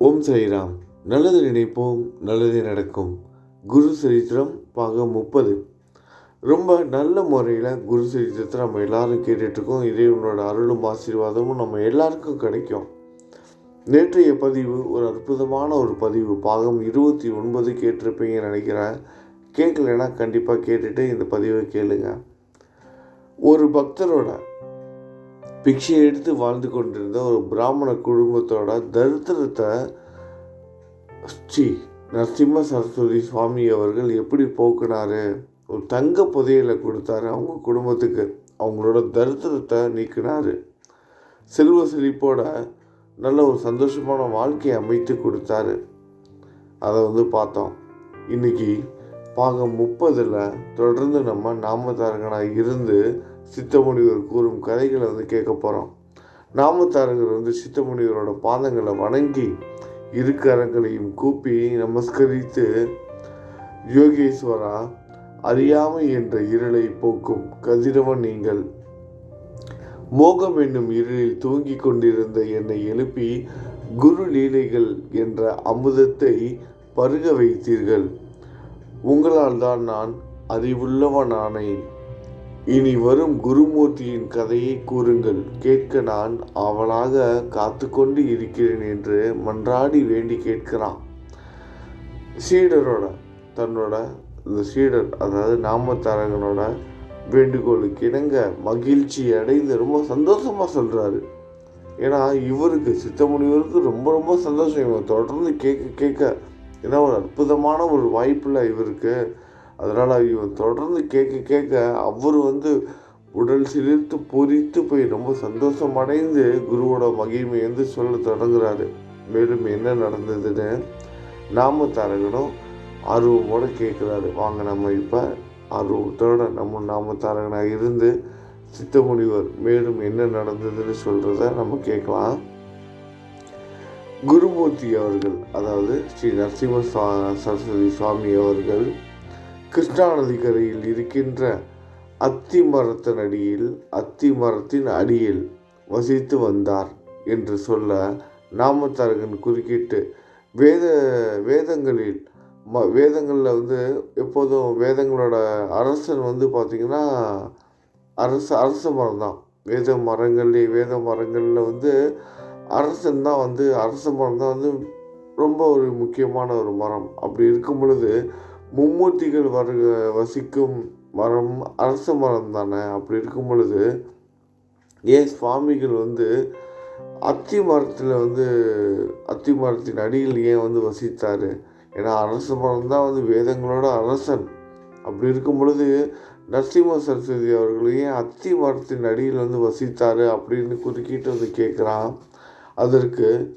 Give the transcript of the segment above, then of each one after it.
ஓம் ஸ்ரீராம். நல்லது நினைப்போம் நல்லதே நடக்கும். குரு சரித்திரம் பாகம் முப்பது. ரொம்ப நல்ல முறையில் குரு சரித்திரத்தை நம்ம எல்லாரும் கேட்டுட்ருக்கோம். இறைவனோட அருளும் ஆசீர்வாதமும் நம்ம எல்லாருக்கும் கிடைக்கும். நேற்றைய பதிவு ஒரு அற்புதமான ஒரு பதிவு. பாகம் இருபத்தி ஒன்பது கேட்டிருப்பீங்கன்னு நினைக்கிறேன். கேட்கலைன்னா கண்டிப்பாக கேட்டுட்டு இந்த பதிவை கேளுங்க. ஒரு பக்தரோட பிக்ஷை எடுத்து வாழ்ந்து கொண்டிருந்த ஒரு பிராமண குடும்பத்தோட தரித்திரத்தை ஸ்ரீ நரசிம்ம சரஸ்வதி சுவாமி அவர்கள் எப்படி போக்குனாரு? ஒரு தங்க புதையலை கொடுத்தாரு. அவங்க குடும்பத்துக்கு அவங்களோட தரித்திரத்தை நீக்கினாரு. செல்வ செழிப்போட நல்ல ஒரு சந்தோஷமான வாழ்க்கையை அமைத்து கொடுத்தாரு. அதை வந்து பார்த்தோம். இன்னைக்கு பாகம் முப்பதில் தொடர்ந்து நம்ம நாமதாரகனாக இருந்து சித்தமுனிவர் கூறும் கதைகளை வந்து கேட்க போகிறோம் நாமதாரகர் வந்து சித்தமுனிவரோட பாதங்களை வணங்கி இரு கரங்களையும் கூப்பி நமஸ்கரித்து யோகேஸ்வரா அறியாமை என்ற இருளை போக்கும் கதிரவன் நீங்கள். மோகம் என்னும் இருளில் தூங்கிக் கொண்டிருந்த என்னை எழுப்பி குரு லீலைகள் என்ற அமுதத்தை பருக வைத்தீர்கள். உங்களால் தான் நான் அறிவுள்ளவனானேன். இனி வரும் குருமூர்த்தியின் கதையை கூறுங்கள். கேட்க நான் அவளாக காத்து கொண்டு இருக்கிறேன் என்று மன்றாடி வேண்டி கேட்கிறான். சீடரோட தன்னோட இந்த சீடர் அதாவது நாமத்தாரகனோட வேண்டுகோளுக்கு இணங்க மகிழ்ச்சி அடைந்து ரொம்ப சந்தோஷமாக சொல்கிறாரு ஏன்னா இவருக்கு சித்தமுனிவருக்கு ரொம்ப ரொம்ப சந்தோஷம். இவன் தொடர்ந்து கேட்க கேட்க ஏன்னா ஒரு அற்புதமான ஒரு வாய்ப்பில் இவருக்கு அதனால் இவன் தொடர்ந்து கேட்க கேட்க அவர் வந்து உடல் சிலிர்த்து பொறித்து போய் ரொம்ப சந்தோஷம் அடைந்து குருவோட மகிமை வந்து சொல்ல தொடங்குறாரு. மேலும் என்ன நடந்ததுன்னு நாமத்தாரகனும் ஆர்வமோட கேட்குறாரு வாங்க நம்ம இப்போ ஆர்வத்தோட நம்ம நாமத்தாரகனாக இருந்து சித்தமுனிவர் மேலும் என்ன நடந்ததுன்னு சொல்கிறத நம்ம கேட்கலாம். குருமூர்த்தி அவர்கள் அதாவது ஸ்ரீ நரசிம்ம சுவா- சரஸ்வதி சுவாமி அவர்கள் கிருஷ்ணா நதிக்கரையில் இருக்கின்ற அத்தி மரத்தின் அடியில் அத்தி மரத்தின் அடியில் வசித்து வந்தார் என்று சொல்ல நாமத்தாரகன் குறுக்கிட்டு வேத வேதங்களில் ம வேதங்களில் வந்து எப்போதும் வேதங்களோட அரசன் வந்து பார்த்திங்கன்னா அரச அரச மரம் தான் வேத மரங்கள்லே வேத மரங்களில் வந்து அரசன் தான் வந்து அரச மரம் தான் வந்து ரொம்ப ஒரு முக்கியமான ஒரு மரம். அப்படி இருக்கும் பொழுது மும்மூர்த்திகள் வருக வசிக்கும் மரம் அரச மரம் தானே? அப்படி இருக்கும் பொழுது ஏன் சுவாமிகள் வந்து அத்தி மரத்தில் வந்து அத்தி மரத்தின் அடியில் ஏன் வந்து வசித்தார்? ஏன்னா அரச மரம் தான் வந்து வேதங்களோட அரசன். அப்படி இருக்கும் பொழுது நரசிம்ம சரஸ்வதி அவர்கள் ஏன் அத்தி மரத்தின் அடியில் வந்து வசித்தார் அப்படின்னு குறுக்கிட்டு வந்து கேட்குறான். அதற்கு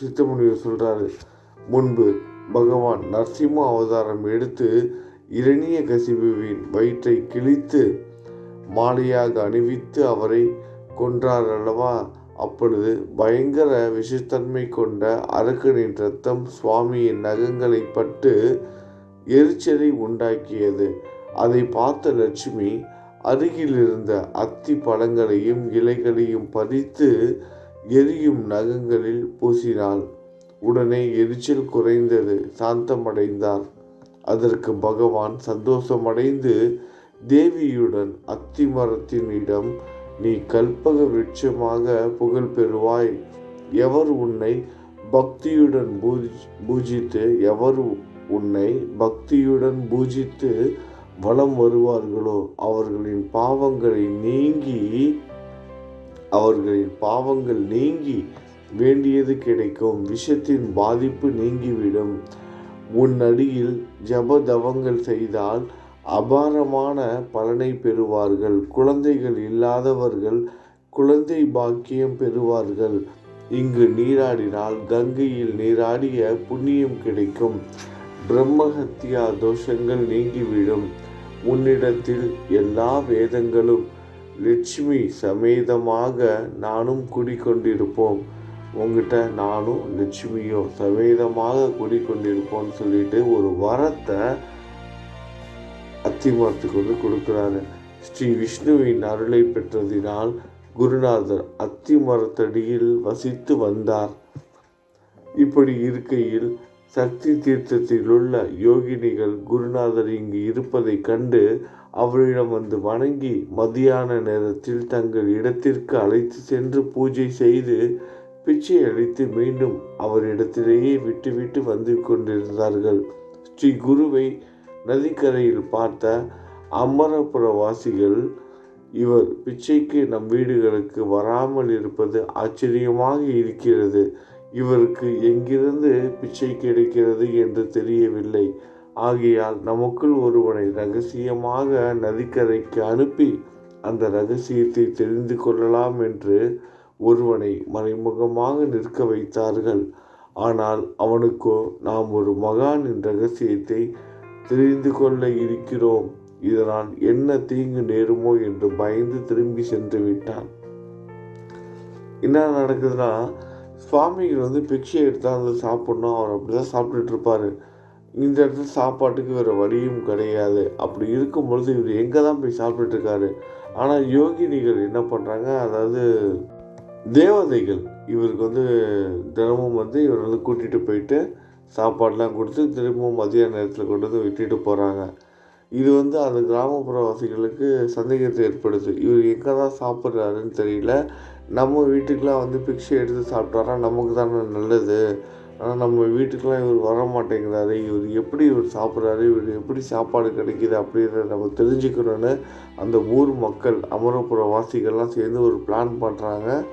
சித்தமுனிவர் சொல்கிறாரு முன்பு பகவான் நரசிம்ம அவதாரம் எடுத்து இரணிய கசிபுவின் வயிற்றை கிழித்து மாலையாக அணிவித்து அவரை கொன்றார் அல்லவா? அப்பொழுது பயங்கர விஷத்தன்மை கொண்ட அரக்கனின் ரத்தம் சுவாமியின் நகங்களை பட்டு எரிச்சலை உண்டாக்கியது. அதை பார்த்த லட்சுமி அருகில் இருந்த அத்தி பழங்களையும் இலைகளையும் பறித்து எரியும் நகங்களில் பூசினாள். உடனே எரிச்சல் குறைந்தது. சாந்தமடைந்தார். அதற்கு பகவான் சந்தோஷமடைந்து தேவியுடன் அத்தி மரத்தினிடம் நீ கல்பக விருட்சமாக புகழ் பெறுவாய். எவர் உன்னை பக்தியுடன் பூஜி பூஜித்து எவர் உன்னை பக்தியுடன் பூஜித்து வலம் வருவார்களோ அவர்களின் பாவங்களை நீங்கி அவர்களின் பாவங்கள் நீங்கி வேண்டியது கிடைக்கும். விஷத்தின் பாதிப்பு நீங்கிவிடும். உன் அடியில் ஜப தவங்கள் செய்தால் அபாரமான பலனை பெறுவார்கள். குழந்தைகள் இல்லாதவர்கள் குழந்தை பாக்கியம் பெறுவார்கள். இங்கு நீராடினால் கங்கையில் நீராடிய புண்ணியம் கிடைக்கும். பிரம்மஹத்தியா தோஷங்கள் நீங்கிவிடும். உன்னிடத்தில் எல்லா வேதங்களும் லட்சுமி சமேதமாக நானும் குடிக்கொண்டிருப்போம். உங்ககிட்ட நானும் லட்சுமியும் சவேதமாக குடிக்கொண்டிருப்போம்னு சொல்லிட்டு ஒரு வரத்தை அத்திமரத்துக்கு வந்து கொடுக்குறாரு. ஸ்ரீ விஷ்ணுவின் அருளை பெற்றதினால் குருநாதர் அத்தி மரத்தடியில் வசித்து வந்தார். இப்படி இருக்கையில் சக்தி தீர்த்தத்திலுள்ள யோகினிகள் குருநாதர் இங்கு இருப்பதை கண்டு அவரிடம் வந்து வணங்கி மதியான நேரத்தில் தங்கள் இடத்திற்கு அழைத்து சென்று பூஜை செய்து பிச்சை அளித்து மீண்டும் அவரிடத்திலேயே விட்டுவிட்டு வந்து கொண்டிருந்தார்கள். ஸ்ரீ குருவை நதிக்கரையில் பார்த்த அமரபுரவாசிகள் இவர் பிச்சைக்கு நம் வீடுகளுக்கு வராமல் இருப்பது ஆச்சரியமாக இருக்கிறது. இவருக்கு எங்கிருந்து பிச்சை கிடைக்கிறது என்று தெரியவில்லை. ஆகையால் நமக்குள் ஒருவனை ரகசியமாக நதிக்கரைக்கு அனுப்பி அந்த ரகசியத்தை தெரிந்து கொள்ளலாம் என்று ஒருவனை மறைமுகமாக நிற்க வைத்தார்கள். ஆனால் அவனுக்கோ நாம் ஒரு மகானின் ரகசியத்தை தெரிந்து கொள்ள இருக்கிறோம். இதனால் என்ன தீங்கு நேருமோ என்று பயந்து திரும்பி சென்று விட்டான். என்ன நடக்குதுன்னா சுவாமிகள் வந்து பிக்ஷை எடுத்தாந்து வந்து சாப்பிட்ணும். அவர் அப்படி தான் சாப்பிட்டுட்டு இருப்பார். இந்த இடத்துல சாப்பாட்டுக்கு வேறு வழியும் கிடையாது. அப்படி இருக்கும் பொழுது இவர் எங்கே தான் போய் சாப்பிட்டுட்டு இருக்காரு? ஆனால் யோகினிகள் என்ன பண்ணுறாங்க அதாவது தேவதைகள் இவருக்கு வந்து தினமும் வந்து இவர் வந்து கூட்டிகிட்டு போயிட்டு சாப்பாடெலாம் கொடுத்து திரும்பவும் மதிய நேரத்தில் கொண்டு வந்து விட்டுட்டு போகிறாங்க இது வந்து அந்த கிராமப்புறவாசிகளுக்கு சந்தேகத்தை ஏற்படுது. இவர் எங்கே தான் சாப்பிட்றாருன்னு தெரியல. நம்ம வீட்டுக்கெலாம் வந்து பிக்ஷை எடுத்து சாப்பிட்டாரா? நமக்கு தானே நல்லது. ஆனால் நம்ம வீட்டுக்கெலாம் இவர் வர மாட்டேங்கிறாரு. இவர் எப்படி இவர் சாப்பிட்றாரு? இவர் எப்படி சாப்பாடு கிடைக்கிது அப்படின்றத நம்ம தெரிஞ்சுக்கணுன்னு அந்த ஊர் மக்கள் அமரபுர வாசிகள்லாம் சேர்ந்து ஒரு பிளான் பண்ணுறாங்க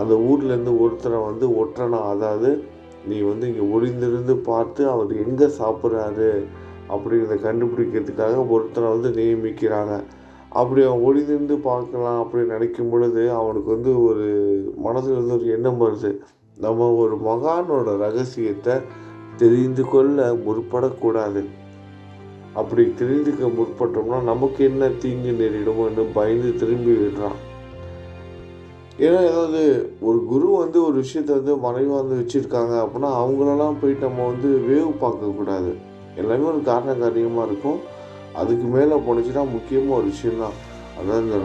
அந்த ஊர்லேருந்து ஒருத்தரை வந்து ஒற்றனா அதாவது நீ வந்து இங்கே ஒளிந்திருந்து பார்த்து அவர் எங்கே சாப்பிட்றாரு அப்படிங்கிறத கண்டுபிடிக்கிறதுக்காக ஒருத்தரை வந்து நியமிக்கிறாங்க. அப்படி அவன் ஒளிந்திருந்து பார்க்கலாம் அப்படின்னு நினைக்கும் பொழுது அவனுக்கு வந்து ஒரு மனதில் வந்து ஒரு எண்ணம் வருது. நம்ம ஒரு மகானோட ரகசியத்தை தெரிந்து கொள்ள முற்படக்கூடாது. அப்படி தெரிந்துக்க முற்பட்டோம்னா நமக்கு என்ன தீங்கு நேரிடுமோன்னு பயந்து திரும்பி விடுறான். ஏன்னா ஏதாவது ஒரு குரு வந்து ஒரு விஷயத்த வந்து மறைவாக வந்து வச்சுருக்காங்க அப்படின்னா அவங்களெல்லாம் போயிட்டு நம்ம வந்து வேவு பார்க்கக்கூடாது எல்லாமே ஒரு காரண காரியமாக இருக்கும். அதுக்கு மேலே போணுச்சுன்னா முக்கியமாக ஒரு விஷயந்தான் அதாவது இந்த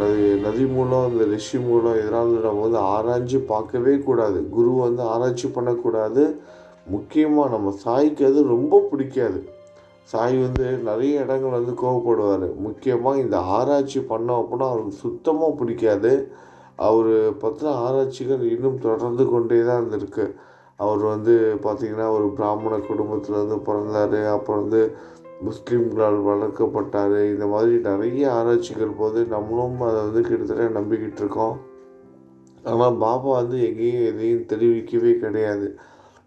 நதி நதி மூலம் இந்த ரிஷி மூலம் இதெல்லாம் நம்ம வந்து ஆராய்ச்சி பார்க்கவே கூடாது. குரு வந்து ஆராய்ச்சி பண்ணக்கூடாது. முக்கியமாக நம்ம சாய்க்கு அது ரொம்ப பிடிக்காது. சாய் வந்து நிறைய இடங்கள் வந்து கோவப்படுவார். முக்கியமாக இந்த ஆராய்ச்சி பண்ணோம் அப்படின்னா அவருக்கு சுத்தமாக பிடிக்காது. அவர் பற்றின ஆராய்ச்சிகள் இன்னும் தொடர்ந்து கொண்டே தான் இருந்திருக்கு அவர் வந்து பார்த்திங்கன்னா ஒரு பிராமண குடும்பத்தில் வந்து பிறந்தார். அப்புறம் வந்து முஸ்லீம்களால் வளர்க்கப்பட்டார். இந்த மாதிரி நிறைய ஆராய்ச்சிகள் போது நம்மளும் அதை வந்து கிட்டத்தட்ட நம்பிக்கிட்டு இருக்கோம். ஆனால் பாபா வந்து எங்கேயும் எதையும் தெரிவிக்கவே கிடையாது.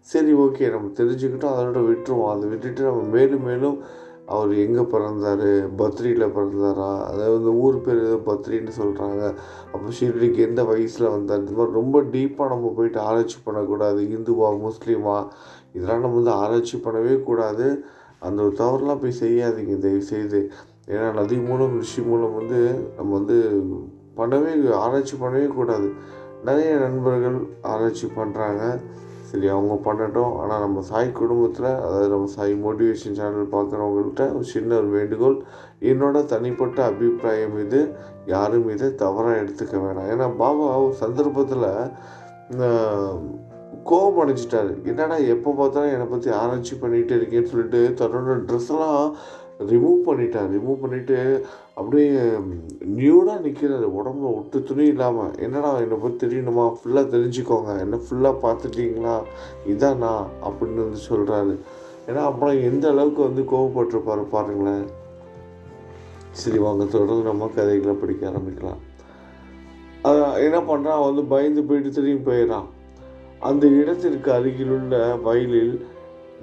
சரி ஓகே நம்ம தெரிஞ்சுக்கிட்டோம். அதோட விட்டுருவோம். அதை விட்டுட்டு நம்ம மேலும் மேலும் அவர் எங்கே பிறந்தார்? பத்ரியில் பிறந்தாரா? அதாவது இந்த ஊர் பேர் ஏதோ பத்ரின்னு சொல்கிறாங்க அப்போ ஷிர்டிக்கு எந்த வயசில் வந்தார்? இந்த மாதிரி ரொம்ப டீப்பாக நம்ம போயிட்டு ஆராய்ச்சி பண்ணக்கூடாது. இந்துவா முஸ்லீமா? இதெல்லாம் நம்ம வந்து ஆராய்ச்சி பண்ணவே கூடாது. அந்த ஒரு தவறுலாம் போய் செய்யாதீங்க. தயவு செய்து. ஏன்னா நதி மூலம் ரிஷி மூலம் வந்து நம்ம வந்து பண்ணவே ஆராய்ச்சி பண்ணவே கூடாது. நிறைய நண்பர்கள் ஆராய்ச்சி பண்ணுறாங்க சரி அவங்க பண்ணட்டும். ஆனால் நம்ம சாய் குடும்பத்தில் அதாவது நம்ம சாய் மோட்டிவேஷன் சேனல் பார்க்குறவங்கள்ட்ட ஒரு சின்ன ஒரு வேண்டுகோள். என்னோட தனிப்பட்ட அபிப்பிராயம் இது. யாரும் இதை தவறாக எடுத்துக்க வேணாம். ஏன்னா பாபா ஒரு சந்தர்ப்பத்தில் கோபம் அடைஞ்சிட்டாரு. என்னடா எப்போ பார்த்தாலும் என்னை பற்றி ஆராய்ச்சி பண்ணிகிட்டே இருக்கேன்னு சொல்லிட்டு தன்னோட ட்ரெஸ்ஸெல்லாம் ரிமூவ் பண்ணிட்டேன் ரிமூவ் பண்ணிவிட்டு அப்படியே நியூடாக நிற்கிறாரு உடம்புல ஒட்டு துணி இல்லாமல் என்னடா என்னை பற்றி தெரியணுமா? ஃபுல்லாக தெரிஞ்சுக்கோங்க. என்ன ஃபுல்லாக பார்த்துட்டீங்களா? இதானா அப்படின்னு வந்து சொல்கிறாரு ஏன்னா அப்புறம் எந்த அளவுக்கு வந்து கோவப்பட்டிருப்பாரு பாருங்களேன். சரி வாங்க. தொடர்ந்து நம்ம கதைகளை படிக்க ஆரம்பிக்கலாம். அதான் என்ன பண்ணுறான் அவன் வந்து பயந்து போயிட்டு திரும்பி போயிடறான். அந்த இடத்திற்கு அருகிலுள்ள வயலில்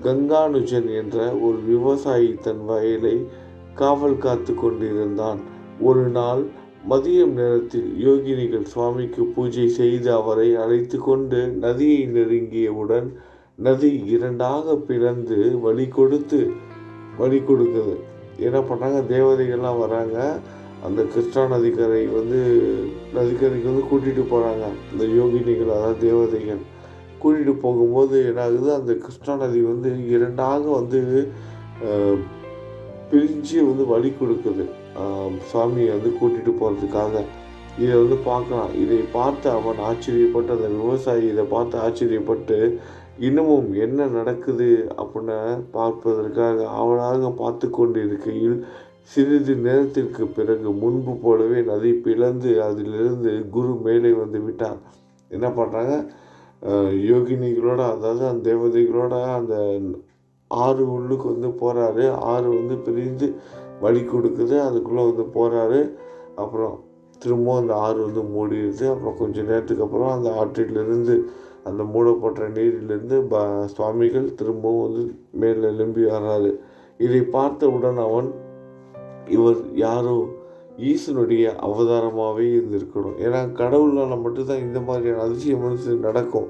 கங்கானுஜன் என்ற ஒரு விவசாயி தன் வயலை காவல் காத்து கொண்டிருந்தான். ஒரு நாள் மதியம் நேரத்தில் யோகினிகள் சுவாமிக்கு பூஜை செய்து அவரை அழைத்து கொண்டு நதியை நெருங்கியவுடன் நதி இரண்டாக பிளந்து வழி கொடுத்து வழி கொடுக்குது. என்ன பண்ணாங்க தேவதைகள்லாம் வராங்க. அந்த கிருஷ்ணா நதிக்கரை வந்து நதிக்கரைக்கு வந்து கூட்டிகிட்டு போகிறாங்க இந்த யோகினிகள் அதாவது தேவதைகள். கூட்டிகிட்டு போகும்போது என்னாகுது? அந்த கிருஷ்ணா நதி வந்து இரண்டாக வந்து பிரிஞ்சு வந்து வழி கொடுக்குது. சுவாமியை வந்து கூட்டிகிட்டு போகிறதுக்காக இதை வந்து பார்க்கலாம். இதை பார்த்து அவன் ஆச்சரியப்பட்டு அந்த விவசாயி இதை பார்த்து ஆச்சரியப்பட்டு இன்னமும் என்ன நடக்குது அப்படின்னு பார்ப்பதற்காக அவனாக பார்த்து கொண்டு இருக்கையில் சிறிது நேரத்திற்கு பிறகு முன்பு போலவே நதி பிளந்து அதிலிருந்து குரு மேலே வந்து விட்டார் என்ன பண்ணுறாங்க யோகினிகளோட அதாவது அந்த தேவதைகளோட அந்த ஆறு உள்ளுக்கு வந்து போகிறாரு ஆறு வந்து பிரிந்து வழி கொடுக்குது. அதுக்குள்ளே வந்து போகிறாரு அப்புறம் திரும்பவும் அந்த ஆறு வந்து மூடிடுது. அப்புறம் கொஞ்ச நேரத்துக்கு அப்புறம் அந்த ஆற்றிலிருந்து அந்த மூடப்பட்ட நீரிலிருந்து ப சுவாமிகள் திரும்பவும் வந்து மேலே எழும்பி வர்றாரு. இதை பார்த்தவுடன் அவன் இவர் யாரோ ஈசனுடைய அவதாரமாகவே இருந்திருக்கணும். ஏன்னா கடவுளால் மட்டும்தான் இந்த மாதிரியான அதிசயம் வந்து நடக்கும்.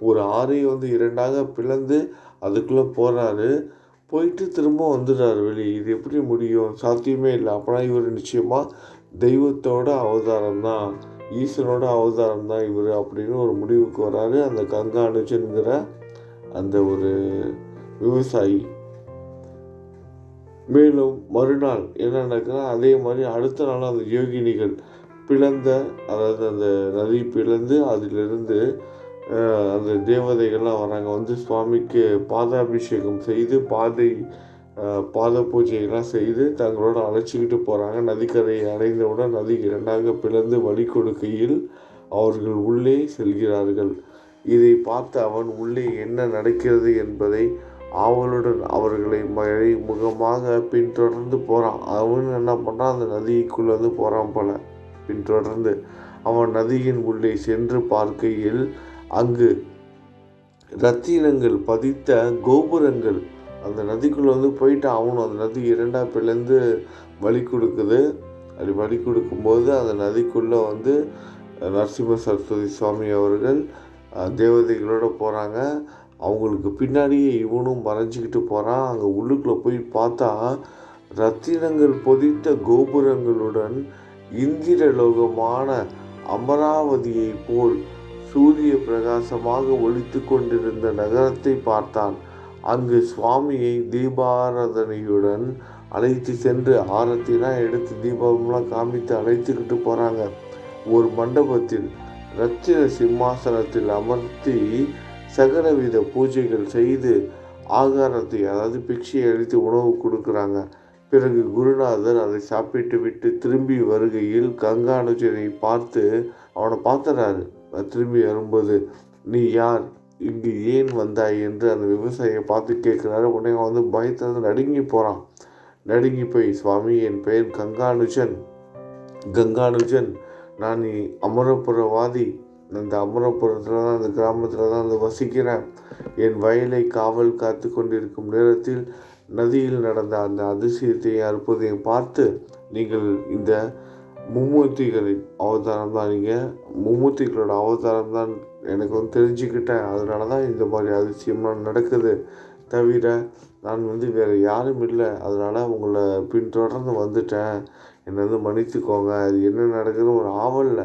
ஒரு ஆறை வந்து இரண்டாக பிளந்து அதுக்குள்ளே போகிறாரு போயிட்டு திரும்ப வந்துடுறாரு வெளியே. இது எப்படி முடியும்? சாத்தியமே இல்லை. அப்போனா இவர் நிச்சயமாக தெய்வத்தோட அவதாரம் தான் ஈசனோட அவதாரம் தான் இவர் அப்படின்னு ஒரு முடிவுக்கு வராரு. அந்த கங்கா அனுஜனுங்கிற அந்த ஒரு விவசாயி. மேலும் மறுநாள் என்ன நடக்குதுன்னா அதே மாதிரி அடுத்த நாள் அந்த யோகினிகள் பிளந்த அதாவது அந்த நதி பிளந்து அதிலிருந்து அந்த தேவதைகள்லாம் வராங்க. வந்து சுவாமிக்கு பாதாபிஷேகம் செய்து பாதை பாத பூஜைகள்லாம் செய்து தங்களோட அழைச்சிக்கிட்டு போகிறாங்க நதிக்கரையை அடைந்தவுடன் நதி இரண்டாக பிளந்து வழி கொடுக்கையில் அவர்கள் உள்ளே செல்கிறார்கள். இதை பார்த்து அவன் உள்ளே என்ன நடக்கிறது என்பதை ஆவலுடன் அவர்களை மறை முகமாக பின்தொடர்ந்து போகிறான் அவனும் என்ன பண்ணுறான் அந்த நதிக்குள்ளே வந்து போகிறான் போல. பின்தொடர்ந்து அவன் நதியின் உள்ளே சென்று பார்க்கையில் அங்கு ரத்தினங்கள் பதித்த கோபுரங்கள் அந்த நதிக்குள்ளே வந்து போயிட்டு அவனும் அந்த நதி இரண்டாக பிளந்து வழி கொடுக்குது. அப்படி வழி கொடுக்கும்போது அந்த நதிக்குள்ளே வந்து நரசிம்ம சரஸ்வதி சுவாமி அவர்கள் தேவதைகளோடு தேவதைகளோட போகிறாங்க அவங்களுக்கு பின்னாடியே இவனும் மறைஞ்சிக்கிட்டு போகிறான் அங்கே உள்ளுக்குள்ளே போய் பார்த்தா ரத்தினங்கள் பொதித்த கோபுரங்களுடன் இந்திரலோகமான அமராவதியை போல் சூரிய பிரகாசமாக ஒழித்து கொண்டிருந்த நகரத்தை பார்த்தான். அங்கு சுவாமியை தீபாராதனையுடன் அழைத்து சென்று ஆரத்திலாம் எடுத்து தீபம்லாம் காமித்து அழைத்துக்கிட்டு போகிறாங்க ஒரு மண்டபத்தில் ரத்தின சிம்மாசனத்தில் அமர்த்தி சகலவித பூஜைகள் செய்து ஆகாரத்தை அதாவது பிக்ஷையை அளித்து உணவு கொடுக்குறாங்க. பிறகு குருநாதர் அதை சாப்பிட்டு விட்டு திரும்பி வருகையில் கங்கானுஜனை பார்த்து அவனை பார்த்துறாரு. திரும்பி வரும்போது நீ யார்? இங்கு ஏன் வந்தாய்? என்று அந்த விவசாயியை பார்த்து கேட்குறாரு. உடனே அவன் வந்து பயத்துல நடுங்கி போகிறான் நடுங்கி போய் சுவாமி என் பெயர் கங்கானுஜன். கங்கானுஜன் நான் அமரபுரவாதி. இந்த அமரபுரத்தில் தான் அந்த கிராமத்தில் தான் வந்து வசிக்கிறேன். என் வயலை காவல் காத்து கொண்டிருக்கும் நேரத்தில் நதியில் நடந்த அந்த அதிசயத்தையும் அற்புதையும் பார்த்து நீங்கள் இந்த மும்மூர்த்திகளின் அவதாரம் தான் நீங்கள் மும்மூர்த்திகளோட அவதாரம் தான் எனக்கு வந்து தெரிஞ்சுக்கிட்டேன். அதனால தான் இந்த மாதிரி அதிசயம்லாம் நடக்குது. தவிர நான் வந்து வேறு யாரும் இல்லை. அதனால் உங்களை பின்தொடர்ந்து வந்துட்டேன். என்னை வந்து மன்னித்துக்கோங்க. அது என்ன நடக்குதுன்னு ஒரு ஆவலில்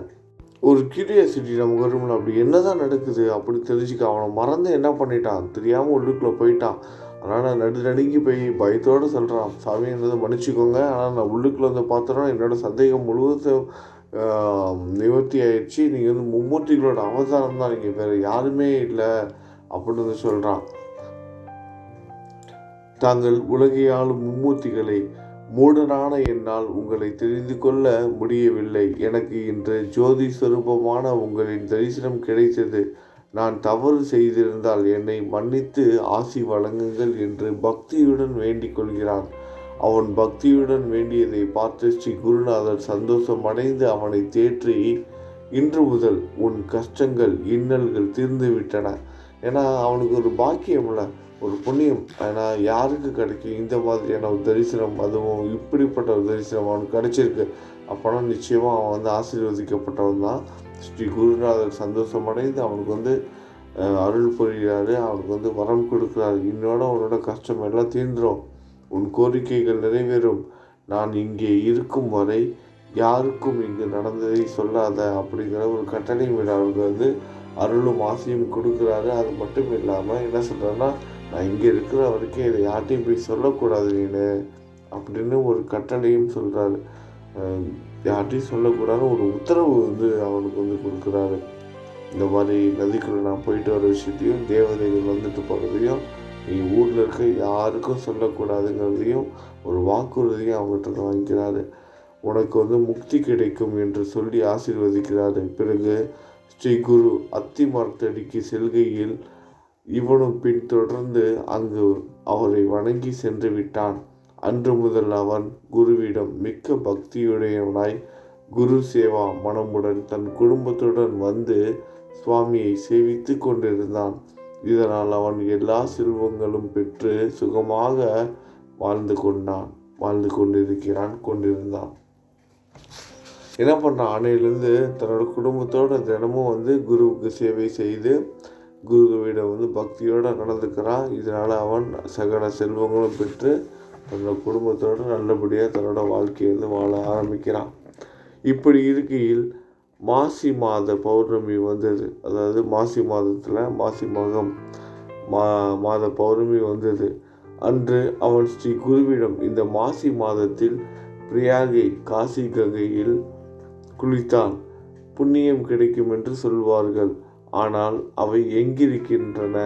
ஒரு கியூரியாசிட்டி நமக்கு வரும்ல அப்படி என்ன தான் நடக்குது அப்படி தெரிஞ்சுக்க அவனை மறந்து என்ன பண்ணிட்டான்? தெரியாமல் உள்ளுக்குள்ளே போயிட்டான். அதனால் நடு நடுங்கி போய் பயத்தோடு சொல்கிறான் சாமி என்னது மன்னிச்சுக்கோங்க. ஆனால் நான் உள்ளுக்குள்ளே வந்து பார்த்தோன்னா என்னோட சந்தேகம் முழுவதும் நிவர்த்தி ஆயிடுச்சு. நீங்கள் வந்து மும்மூர்த்திகளோட அவதாரம் தான். நீங்கள் வேறு யாருமே இல்லை. அப்படின்னு வந்து சொல்கிறான் தாங்கள் உலகையாளும் மும்மூர்த்திகளை மூடனான என்னால் உங்களை தெரிந்து கொள்ள முடியவில்லை. எனக்கு இன்று ஜோதி சுரூபமான உங்களின் தரிசனம் கிடைத்தது. நான் தவறு செய்திருந்தால் என்னை மன்னித்து ஆசி வழங்குங்கள் என்று பக்தியுடன் வேண்டிக் கொள்கிறான். அவன் பக்தியுடன் வேண்டியதை பார்த்து ஸ்ரீ குருநாதர் சந்தோஷம் அடைந்து அவனை தேற்றி இன்று முதல் உன் கஷ்டங்கள் இன்னல்கள் தீர்ந்துவிட்டன. ஏன்னா அவனுக்கு ஒரு பாக்கியம்ல. ஒரு புண்ணியம். ஏன்னா யாருக்கு கிடைக்கும் இந்த மாதிரியான ஒரு தரிசனம் அதுவும் இப்படிப்பட்ட ஒரு தரிசனம் அவனுக்கு கிடைச்சிருக்கு. அப்போனா நிச்சயமாக அவன் வந்து ஆசீர்வதிக்கப்பட்டவன் தான் ஸ்ரீ குருநாதர் சந்தோஷம் அடைந்து அவனுக்கு வந்து அருள் புரிகிறாரு. அவனுக்கு வந்து வரம் கொடுக்குறாரு. இன்னோட அவனோட கஷ்டம் எல்லாம் தீர்ந்துடும் உன் கோரிக்கைகள் நிறைவேறும். நான் இங்கே இருக்கும் வரை யாருக்கும் இங்கு நடந்ததை சொல்லாத அப்படிங்கிற ஒரு கட்டளையும் விட அவருக்கு வந்து அருளும் ஆசையும் கொடுக்குறாரு. அது மட்டும் இல்லாமல் என்ன சொல்கிறேன்னா நான் இங்கே இருக்கிற வரைக்கும் இதை யார்ட்டையும் போய் சொல்லக்கூடாது நீனு அப்படின்னு ஒரு கட்டளையும் சொல்கிறாரு யார்ட்டையும் சொல்லக்கூடாது ஒரு உத்தரவு வந்து அவனுக்கு வந்து கொடுக்குறாரு. இந்த மாதிரி நதிக்குள்ளே நான் போயிட்டு வர விஷயத்தையும் தேவதைகள் வந்துட்டு போகிறதையும் நீ ஊரில் இருக்க யாருக்கும் சொல்லக்கூடாதுங்கிறதையும் ஒரு வாக்குறுதியும் அவங்ககிட்ட வாங்கிக்கிறாரு. உனக்கு வந்து முக்தி கிடைக்கும் என்று சொல்லி ஆசீர்வதிக்கிறாரு. பிறகு ஸ்ரீ குரு அத்தி மரத்தடிக்கு செல்கையில் இவனும் பின்தொடர்ந்து அங்கு அவரை வணங்கி சென்று விட்டான். அன்று முதல் அவன் குருவிடம் மிக்க பக்தியுடையவனாய் குரு சேவா மனமுடன் தன் குடும்பத்துடன் வந்து சுவாமியை சேவித்து கொண்டிருந்தான். இதனால் அவன் எல்லா செல்வங்களும் பெற்று சுகமாக வாழ்ந்து கொண்டான் வாழ்ந்து கொண்டிருக்கிறான் கொண்டிருந்தான். என்ன பண்ணுறான் அன்னையிலேருந்து தன்னோட குடும்பத்தோட தினமும் வந்து குருவுக்கு சேவை செய்து குருவிடம் வந்து பக்தியோடு நடந்துக்கிறான். இதனால் அவன் சகல செல்வங்களும் பெற்று தன்னோட குடும்பத்தோடு நல்லபடியாக தன்னோட வாழ்க்கையை வந்து வாழ ஆரம்பிக்கிறான். இப்படி இருக்கையில் மாசி மாத பௌர்ணமி வந்தது. அதாவது மாசி மாதத்தில் மாசி மகம் மா மாத பௌர்ணமி வந்தது. அன்று அவன் ஸ்ரீ குருவிடம் இந்த மாசி மாதத்தில் பிரியாகை காசி கங்கையில் குளித்தான். புண்ணியம் கிடைக்கும் என்று சொல்வார்கள். ஆனால் அவை எங்கிருக்கின்றன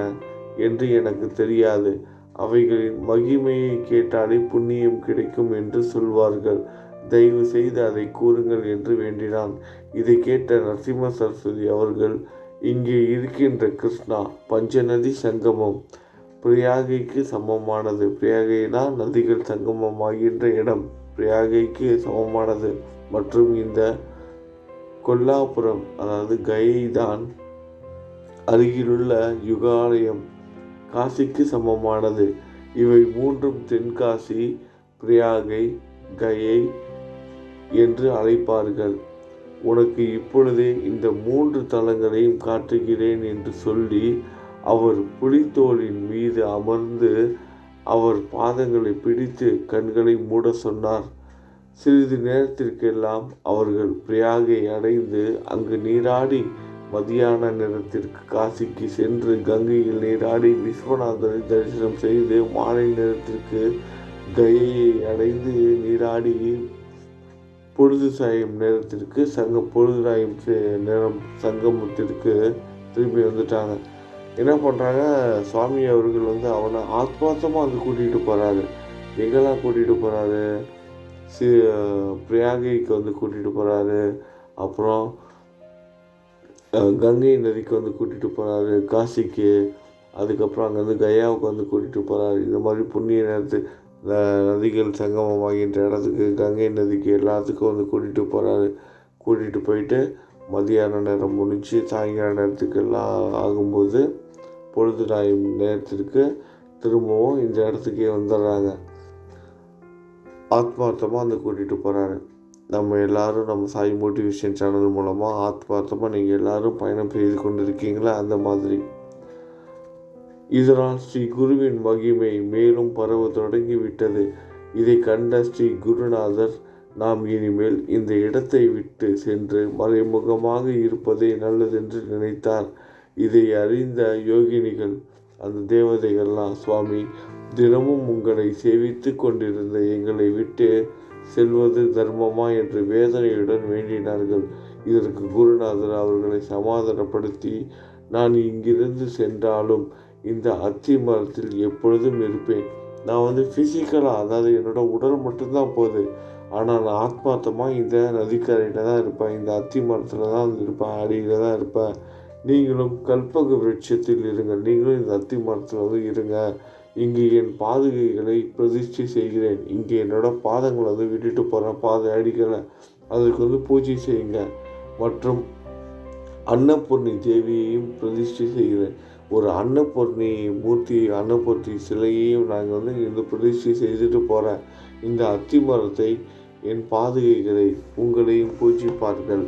என்று எனக்கு தெரியாது. அவைகளின் மகிமையை கேட்டாலே புண்ணியம் கிடைக்கும் என்று சொல்வார்கள். தயவு செய்து அதை கூறுங்கள் என்று வேண்டினான். இதை கேட்ட நரசிம்ம சரஸ்வதி அவர்கள் இங்கே இருக்கின்ற கிருஷ்ணா பஞ்சநதி சங்கமம் பிரியாகைக்கு சமமானது. பிரியாகைனா நதிகள் சங்கமமாகின்ற இடம். பிரியாகைக்கு சமமானது. மற்றும் இந்த கொல்லாபுரம் அதாவது கயை தான் அருகிலுள்ள யுகாலயம் காசிக்கு சமமானது. இவை மூன்றும் தென்காசி பிரியாகை கயை என்று அழைப்பார்கள். உனக்கு இப்பொழுதே இந்த மூன்று தலங்களையும் காட்டுகிறேன் என்று சொல்லி அவர் புலித்தோளின் மீது அமர்ந்து அவர் பாதங்களை பிடித்து கண்களை மூட சொன்னார். சிறிது நேரத்திற்கெல்லாம் அவர்கள் பிரியாகை அடைந்து அங்கு நீராடி மதியான நேரத்திற்கு காசிக்கு சென்று கங்கையில் நீராடி விஸ்வநாதரை தரிசனம் செய்து மாலை நேரத்திற்கு கயையை அடைந்து நீராடி பொழுது சாயும் நேரத்திற்கு சங்க பொழுது சாயும் நேரம் சங்கமத்திற்கு திரும்பி வந்துட்டாங்க. என்ன பண்ணுறாங்க சுவாமி அவர்கள் வந்து அவனை ஆத்மார்த்தமாக வந்து கூட்டிகிட்டு போகிறாரு எங்கெல்லாம் கூட்டிகிட்டு போகிறாரு சி பிரியாகைக்கு வந்து கூட்டிகிட்டு போகிறாரு அப்புறம் கங்கை நதிக்கு வந்து கூட்டிகிட்டு போகிறாரு காசிக்கு. அதுக்கப்புறம் அங்கேருந்து கயாவுக்கு வந்து கூட்டிகிட்டு போகிறாரு இந்த மாதிரி புண்ணிய நேரத்து நதிகள் சங்கமமாகின்ற இடத்துக்கு கங்கை நதிக்கு எல்லாத்துக்கும் வந்து கூட்டிகிட்டு போகிறாரு கூட்டிகிட்டு போயிட்டு மதியான நேரம் முடிஞ்சு சாயங்கால நேரத்துக்கு எல்லாம் ஆகும்போது பொழுது நாயும் நேரத்திற்கு திரும்பவும் இந்த இடத்துக்கே வந்துடுறாங்க. ஆத்மார்த்தமாக வந்து கூட்டிகிட்டு போகிறாரு நம்ம எல்லாரும் நம்ம சாய் மோட்டிவேஷன் சேனல் மூலமாக ஆத்மார்த்தமாக நீங்கள் எல்லாரும் பயணம் செய்து கொண்டிருக்கீங்களா? அந்த மாதிரி. இதனால் ஸ்ரீ குருவின் மகிமை மேலும் பரவ தொடங்கிவிட்டது. இதை கண்ட ஸ்ரீ குருநாதர் நாம் இனிமேல் இந்த இடத்தை விட்டு சென்று மறைமுகமாக இருப்பதே நல்லதென்று நினைத்தார். இதை அறிந்த யோகினிகள் அந்த தேவதைகள்லாம் சுவாமி தினமும் உங்களை சேவித்து கொண்டிருந்த எங்களை விட்டு செல்வது தர்மமா என்று வேதனையுடன் வேண்டினார்கள். இதற்கு குருநாதர் அவர்களை சமாதானப்படுத்தி நான் இங்கிருந்து சென்றாலும் இந்த அத்தி மரத்தில் எப்பொழுதும் இருப்பேன். நான் வந்து ஃபிசிக்கலாக அதாவது என்னோட உடல் மட்டும்தான் போகுது. ஆனால் நான் ஆத்மார்த்தமாக இந்த நதிக்கரையில் தான் இருப்பேன். இந்த அத்தி மரத்தில் தான் இருப்பேன். அடியில் தான் இருப்பேன். நீங்களும் கல்பக விருட்சத்தில் இருங்கள். நீங்களும் இந்த அத்தி மரத்தில் வந்து இருங்க. இங்கு என் பாதுகைகளை பிரதிஷ்டை செய்கிறேன். இங்கே என்னோட பாதங்களை வந்து விட்டுட்டு போகிறேன் பாத அடிகளை அதற்கு வந்து பூஜை செய்யுங்க. மற்றும் அன்னபூர்ணி தேவியையும் பிரதிஷ்டை செய்கிறேன். ஒரு அன்னபூர்ணி மூர்த்தி அன்னபூர்த்தி சிலையையும் நாங்கள் வந்து இங்கே பிரதிஷ்டை செய்துட்டு போகிறேன் இந்த அத்தி மரத்தை என் பாதுகைகளை உங்களையும் பூஜிப்பார்கள்.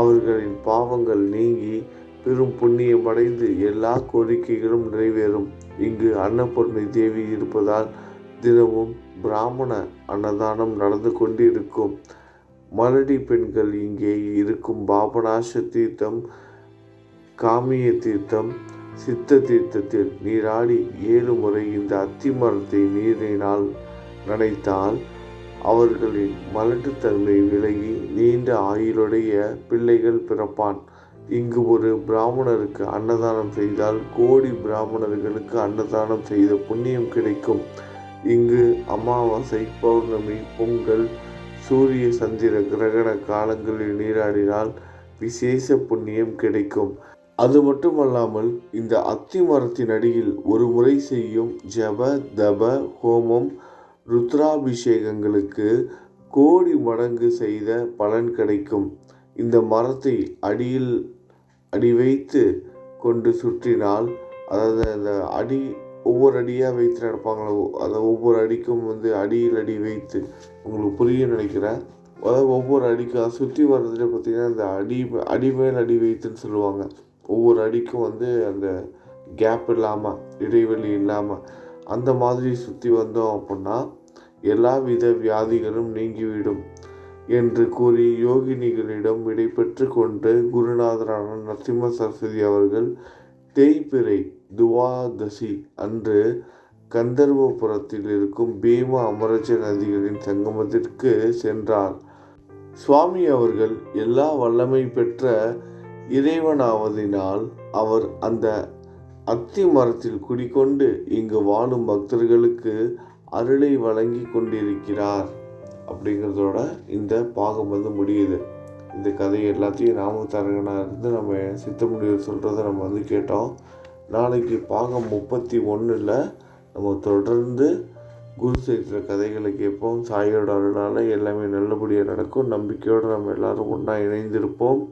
அவர்களின் பாவங்கள் நீங்கி பெரும் புண்ணியம் அடைந்து எல்லா கோரிக்கைகளும் நிறைவேறும். இங்கு அன்னபூர்ணி தேவி இருப்பதால் தினமும் பிராமண அன்னதானம் நடந்து கொண்டிருக்கும். மலடி பெண்கள் இங்கே இருக்கும் பாபநாச தீர்த்தம் காமிய தீர்த்தம் சித்த தீர்த்தத்தில் நீராடி ஏழு முறை இந்த அத்தி மரத்தை நீரினால் நனைத்தால் அவர்களின் மலட்டுத்தன்மை விலகி நீண்ட ஆயுளுடைய பிள்ளைகள் பிறப்பான். இங்கு ஒரு பிராமணருக்கு அன்னதானம் செய்தால் கோடி பிராமணர்களுக்கு அன்னதானம் செய்த புண்ணியம் கிடைக்கும். இங்கு அமாவாசை பௌர்ணமி பொங்கல் சூரிய சந்திர கிரகண காலங்களில் நீராடினால் விசேஷ புண்ணியம் கிடைக்கும். அது மட்டுமல்லாமல் இந்த அத்தி மரத்தின் அடியில் ஒரு முறை செய்யும் ஜப தப ஹோமம் ருத்ராபிஷேகங்களுக்கு கோடி மடங்கு செய்த பலன் கிடைக்கும். இந்த மரத்தை அடியில் அடி வைத்து கொண்டு சுற்றினால் அதாவது அந்த அடி ஒவ்வொரு அடியாக வைத்து நடப்பாங்களோ அதை ஒவ்வொரு அடிக்கும் வந்து அடியில் அடி வைத்து. உங்களுக்கு புரிய நினைக்கிறேன். அதாவது ஒவ்வொரு அடிக்கும் அதை சுற்றி வர்றதுல பார்த்திங்கன்னா அந்த அடி அடி மேல் அடி வைத்துன்னு சொல்லுவாங்க. ஒவ்வொரு அடிக்கும் வந்து அந்த கேப் இல்லாமல் இடைவெளி இல்லாமல் அந்த மாதிரி சுற்றி வந்தோம் அப்படின்னா எல்லா வித வியாதிகளும் நீங்கிவிடும். என்று கூறி யோகினிகளிடம் விடைபெற்று கொண்டு குருநாதரான நரசிம்ம சரஸ்வதி அவர்கள் தேய்பிறை துவாதசி அன்று கந்தர்வபுரத்தில் இருக்கும் பீம அமரஜ நதிகளின் சங்கமத்திற்கு சென்றார். சுவாமி அவர்கள் எல்லா வல்லமை பெற்ற இறைவனாவதினால் அவர் அந்த அத்தி மரத்தில் குடிக்கொண்டு இங்கு வாழும் பக்தர்களுக்கு அருளை வழங்கி கொண்டிருக்கிறார். அப்படிங்கிறதோட இந்த பாகம் வந்து முடியுது. இந்த கதை எல்லாத்தையும் ராமதாரகனாக இருந்து நம்ம சித்த சொல்கிறத நம்ம வந்து கேட்டோம். நாளைக்கு பாகம் முப்பத்தி ஒன்றில் நம்ம தொடர்ந்து குரு சரித்திர கதைகளை கேட்போம். சாயோட அருளால் எல்லாமே நல்லபடியாக நடக்கும். நம்பிக்கையோடு நம்ம எல்லோரும் ஒன்றா இணைந்திருப்போம்.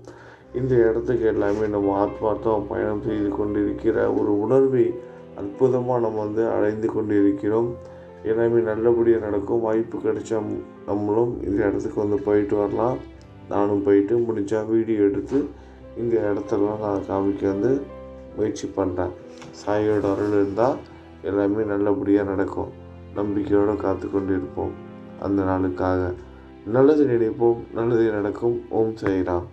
இந்த இடத்துக்கு எல்லாமே நம்ம ஆத்மார்த்தம் பயணம் செய்து கொண்டிருக்கிற ஒரு உணர்வை அற்புதமாக நம்ம வந்து அடைந்து கொண்டிருக்கிறோம். எல்லாமே நல்லபடியாக நடக்கும். வாய்ப்பு கிடைச்சா நம்மளும் இந்த இடத்துக்கு வந்து போயிட்டு வரலாம். நானும் போயிட்டு முடிஞ்சால் வீடியோ எடுத்து இந்த இடத்தெல்லாம் நான் காமிக்க வந்து முயற்சி பண்ணுறேன் சாயோட அருள் இருந்தால் எல்லாமே நல்லபடியாக நடக்கும். நம்பிக்கையோடு காத்து கொண்டு இருப்போம் அந்த நாளுக்காக நல்லது நினைப்போம். நல்லது நடக்கும். ஓம் சாய்ராம்.